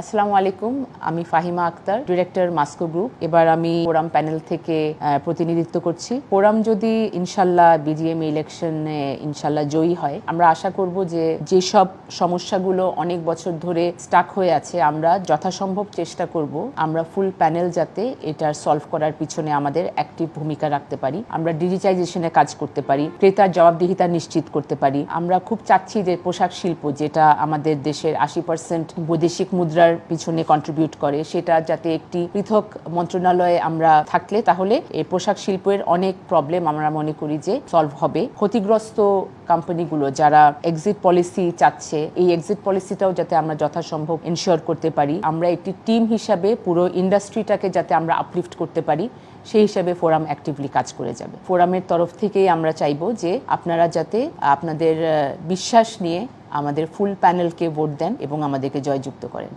আসসালামু আলাইকুম, আমি ফাহিমা আক্তার, ডিরেক্টর মাস্কো গ্রুপ। এবার আমি ফোরাম প্যানেল থেকে প্রতিনিধিত্ব করছি। ফোরাম যদি ইনশাল্লাহ বিজিএম ইলেকশনে ইনশাল্লাহ জয়ী হয়, আমরা আশা করব যে যেসব সমস্যাগুলো অনেক বছর ধরে স্টাক হয়ে আছে, আমরা যথাসম্ভব চেষ্টা করব, আমরা ফুল প্যানেল যাতে এটার সলভ করার পিছনে আমাদের অ্যাক্টিভ ভূমিকা রাখতে পারি, আমরা ডিজিটাইজেশনে কাজ করতে পারি ক্রেতার জবাবদিহিতা নিশ্চিত করতে পারি। আমরা খুব চাচ্ছি যে পোশাক শিল্প, যেটা আমাদের দেশের আশি পার্সেন্ট বৈদেশিক মুদ্রার পিছনে কন্ট্রিবিউট করে, সেটা যাতে একটি পৃথক মন্ত্রণালয়ে আমরা থাকলে তাহলে এই পোশাক শিল্পের অনেক প্রবলেম আমরা মনে করি যে সলভ হবে। ক্ষতিগ্রস্ত কোম্পানিগুলো যারা এক্সিট পলিসি চাচ্ছে, এই এক্সিট পলিসিটাও যাতে আমরা যথাসম্ভব এনশিওর করতে পারি। আমরা একটি টিম হিসাবে পুরো ইন্ডাস্ট্রিটাকে যাতে আমরা আপলিফট করতে পারি, সেই হিসাবে ফোরাম অ্যাক্টিভলি কাজ করে যাবে। ফোরামের তরফ থেকেই আমরা চাইব যে আপনারা যাতে আপনাদের বিশ্বাস নিয়ে আমাদের ফুল প্যানেলকে ভোট দেন এবং আমাদেরকে জয়যুক্ত করেন।